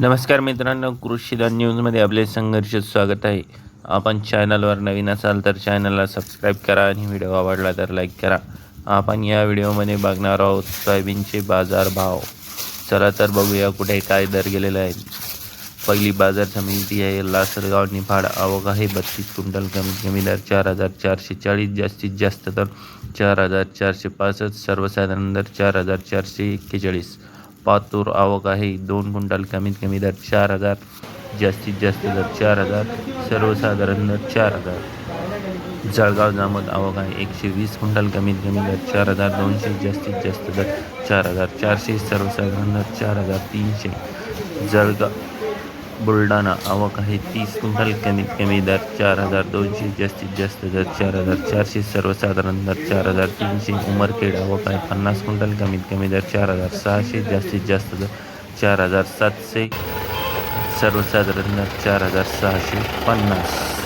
नमस्कार मित्रांनो कृषीदान न्यूजमध्ये आपले संघर्ष स्वागत आहे. आपण चॅनलवर नवीन असाल तर चॅनलला सबस्क्राईब करा आणि व्हिडिओ आवडला तर लाईक करा. आपण या व्हिडिओमध्ये बघणार आहोत सोयाबीनचे बाजार भाव. चला तर बघूया कुठे काय दर गेलेले आहेत. पहिली बाजार समिती आहे लासलगाव निफाड. आवक आहे बत्तीस क्विंटल. कमीत कमी दर चार हजार चारशे चाळीस जास्तीत जास्त दर चार हजार चारशे पासष्ट सर्वसाधारण दर चार हजार चारशे एक्केचाळीस. पातूर आवक आहे. दोन क्विंटल कमीत कमी दर चार हजार जास्तीत जास्त दर चार हजार सर्वसाधारण दर चार हजार. जळगाव जामोद आवक आहे. एकशे वीस क्विंटल कमीत कमी दर चार हजार दोनशे जास्तीत जास्त दर चार हजार चारशे सर्वसाधारण दर चार हजार तीनशे. जळगाव बुलढाणा आवक आहे तीस क्विंटल कमीत कमी दर चार हजार दोनशे जास्तीत जास्त दर चार हजार चारशे सर्वसाधारण दर चार हजार तीनशे उमरखेड आवक आहे पन्नास क्विंटल कमीत कमी दर चार हजार सहाशे जास्तीत जास्त दर चार हजार सातशे सर्वसाधारण दर चार हजार सहाशे पन्नास.